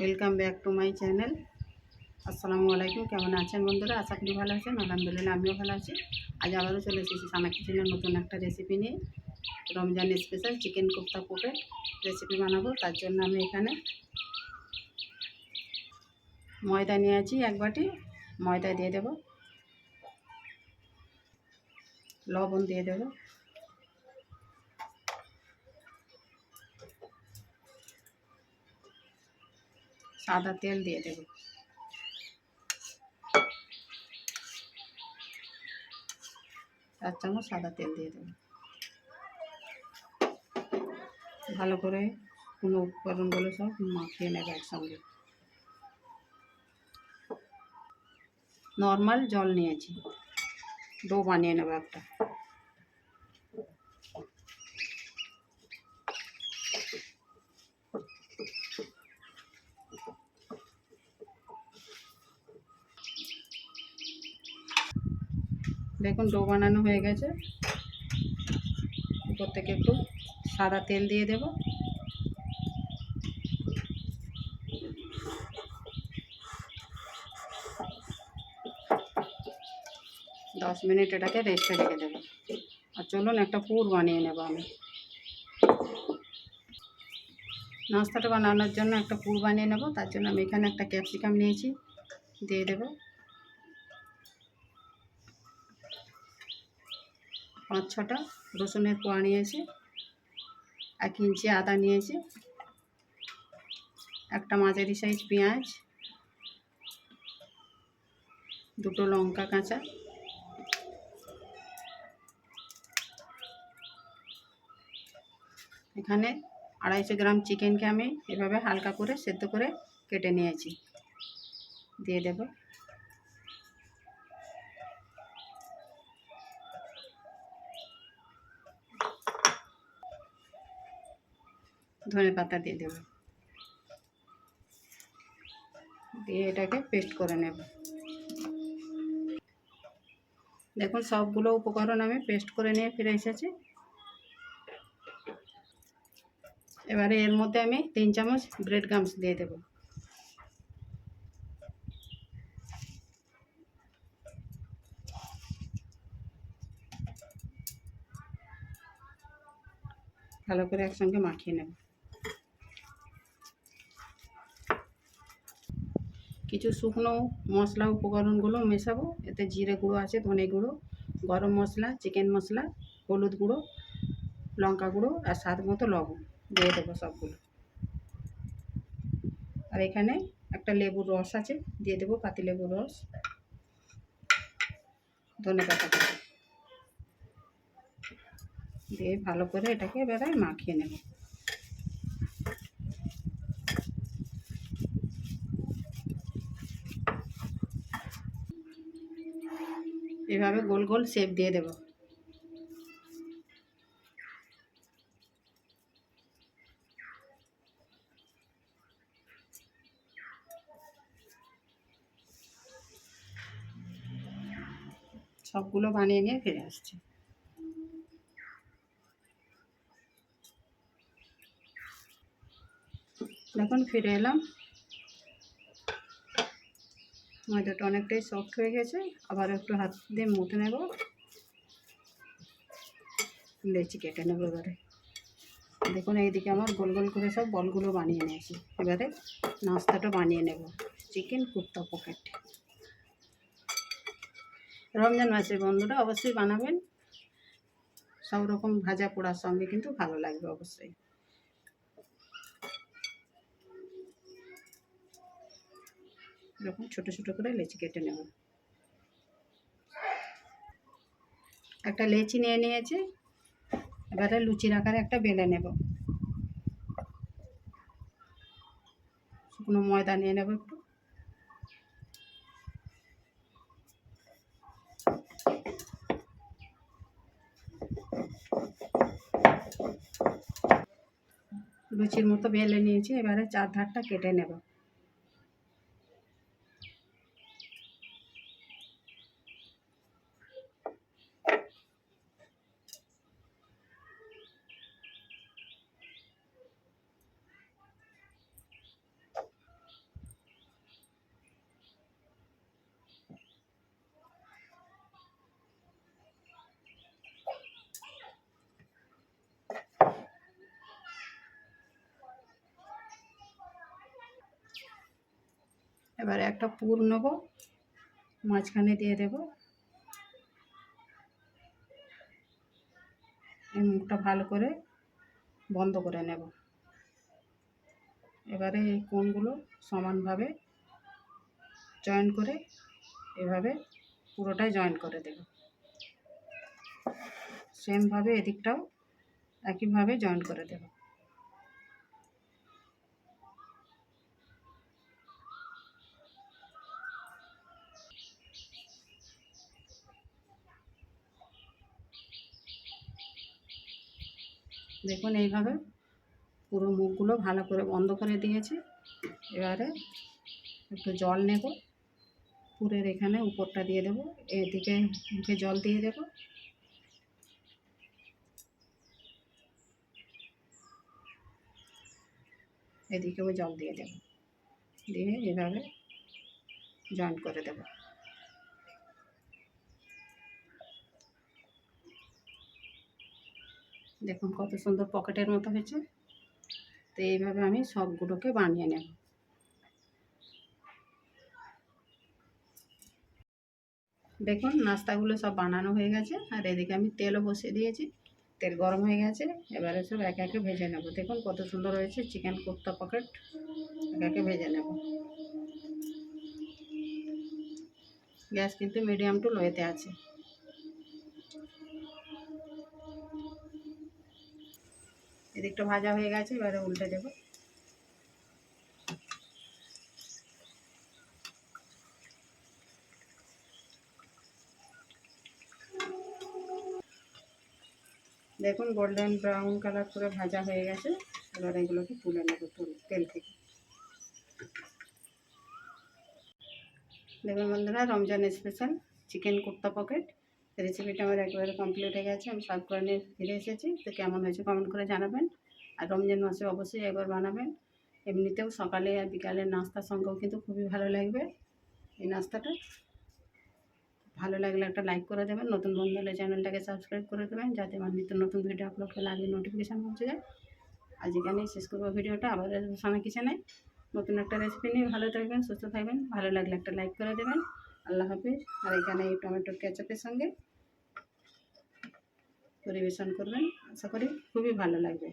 Welcome back to my channel আসসালামু আলাইকুম কেমন আছেন বন্ধুরা? আশা করি ভালো আছেন। আলহামদুলিল্লাহ, আমিও ভালো আছি। আজ আবারও চলে এসেছি সানা কিচেনের নতুন একটা রেসিপি নিয়ে। রমজান স্পেশাল চিকেন কোপ্তা পোপেট রেসিপি বানাবো। তার জন্য আমি এখানে ময়দা নিয়ে আছি এক বাটি। ময়দা দিয়ে দেব। লবণ দিয়ে দেবো। সাদা তেল দিয়ে দেব। চার চামচ সাদা তেল দিয়ে দেব। ভালো করে কোনো উপকরণগুলো সব মাখিয়ে নেবে একসঙ্গে। নর্মাল জল নিয়েছি। ডো বানিয়ে নেব একটা। দেখুন ডো বানানো হয়ে গেছে। উপর থেকে একটু সাদা তেল দিয়ে দেব। দশ মিনিট এটাকে রেস্টে রেখে দেবো। আর চলুন একটা পুর বানিয়ে নেব আমি। নাস্তাটা বানানোর জন্য একটা পুর বানিয়ে নেব। তার জন্য আমি এখানে একটা ক্যাপসিকাম নিয়েছি, দিয়ে দেবো। পাঁচ ছটা রসুনের কোয়া নিয়েছি, এক ইঞ্চি আদা নিয়েছি, একটা মাঝারি সাইজ পেঁয়াজ, দুটো লঙ্কা কাঁচা, এখানে আড়াইশো গ্রাম চিকেনকে আমি এভাবে হালকা করে সেদ্ধ করে কেটে নিয়েছি। দিয়ে দেব। ধনে পাতা দিয়ে দেব। দিয়ে এটাকে পেস্ট করে নেব। দেখুন, সবগুলো উপকরণ আমি পেস্ট করে নিয়ে ফিরে এসেছি। এবারে এর মধ্যে আমি তিন চামচ ব্রেড গামস দিয়ে দেব। ভালো করে একসঙ্গে মাখিয়ে নেব। কিছু শুকনো মশলা উপকরণগুলো মেশাবো। এতে জিরে গুঁড়ো আছে, ধনে গুঁড়ো, গরম মশলা, চিকেন মশলা, হলুদ গুঁড়ো, লঙ্কা গুঁড়ো আর স্বাদ মতো লবণ দিয়ে দেবো সবগুলো। আর এখানে একটা লেবুর রস আছে, দিয়ে দেবো পাতি লেবুর রস। ধনে পাতা দিয়ে ভালো করে এটাকে এবারে মাখিয়ে নেব। এভাবে গোল গোল শেপ দিয়ে দেব। সবগুলো বানিয়ে নিয়ে ফিরে আসছি। দেখুন ফিরে এলাম ময়দাটা অনেকটাই সফট হয়ে গেছে, আবার একটু হাত দিয়ে মুটে নেব। লেচি কেটে নেব এবারে। দেখুন, এইদিকে আমার গোল গোল করে সব বলগুলো বানিয়ে নিয়েছি। এবারে নাস্তাটা বানিয়ে নেব চিকেন কুর্তা পকেট রমজান মাসের বন্ধুরা অবশ্যই বানাবেন। সব রকম ভাজা পোড়ার সঙ্গে কিন্তু ভালো লাগবে অবশ্যই। এরকম ছোট ছোট করে লেচি কেটে নেব। একটা লেচি নিয়ে নিয়েছি, এবারে লুচির আকারে একটা বেলে নেব। শুকনো ময়দা নিয়ে নেব একটু। লুচির মতো বেলে নিয়েছি, এবারে চার ধারটা কেটে নেব। এবারে একটা পুর নেব, মাঝখানে দিয়ে দেব। এই মুখটা ভালো করে বন্ধ করে নেব। এবারে এই কোণগুলো সমানভাবে জয়েন করে এভাবে পুরোটাই জয়েন করে দেব। সেমভাবে এদিকটাও একইভাবে জয়েন করে দেব। দেখুন এইভাবে পুরো মুখগুলো ভালো করে বন্ধ করে দিয়েছি। এবারে একটু জল নেব। পুরের এখানে উপরটা দিয়ে দেবো, এদিকে মুখে জল দিয়ে দেবো। এদিকেও জল দিয়ে দেবো। দিয়ে এভাবে জয়েন করে দেবো। দেখুন কত সুন্দর পকেটের মতো হয়েছে। তো এইভাবে আমি সবগুলোকে বানিয়ে নেব। দেখুন নাস্তাগুলো সব বানানো হয়ে গেছে, আর এদিকে আমি তেলও বসিয়ে দিয়েছি। তেল গরম হয়ে গেছে, এবারে সব একে একে ভেজে নেব। দেখুন কত সুন্দর হয়েছে চিকেন কোপ্তা পকেট, একে একে ভেজে নেব। গ্যাস কিন্তু মিডিয়াম টু লোয়েতে আছে। এদিকটা ভাজা হয়ে গেছে, এবারে উল্টে দেবো। দেখুন গোল্ডেন ব্রাউন কালার করে ভাজা হয়ে গেছে। এবার এগুলোকে তুলে নেব তেল থেকে। দেখুন বন্ধুরা, রমজান স্পেশাল চিকেন কুর্তা পকেট রেসিপিটা আমার একেবারে কমপ্লিট হয়ে গেছে, আমি সার্ভ করে নিয়ে ফিরে এসেছি। তো কেমন হয়েছে কমেন্ট করে জানাবেন। আর রমজান মাসে অবশ্যই একবার বানাবেন। এমনিতেও সকালে আর বিকালের নাস্তার সঙ্গেও কিন্তু খুবই ভালো লাগবে এই নাস্তাটা। ভালো লাগলে একটা লাইক করে দেবেন। নতুন বন্ধু হলে চ্যানেলটাকে সাবস্ক্রাইব করে দেবেন, যাতে আমার নিত্য নতুন ভিডিও আপলোড করলে আগে নোটিফিকেশান পৌঁছে যায়। আজ এখানেই শেষ করব ভিডিওটা। আবার সময় কিচেনে নতুন একটা রেসিপি নিয়ে ভালো থাকবেন, সুস্থ থাকবেন। ভালো লাগলে একটা লাইক করে দেবেন। আল্লাহ হাফিজ। আর এখানে এই টমেটোর কেচাপের সঙ্গে পরিবেশন করবেন। আশা করি খুবই ভালো লাগবে।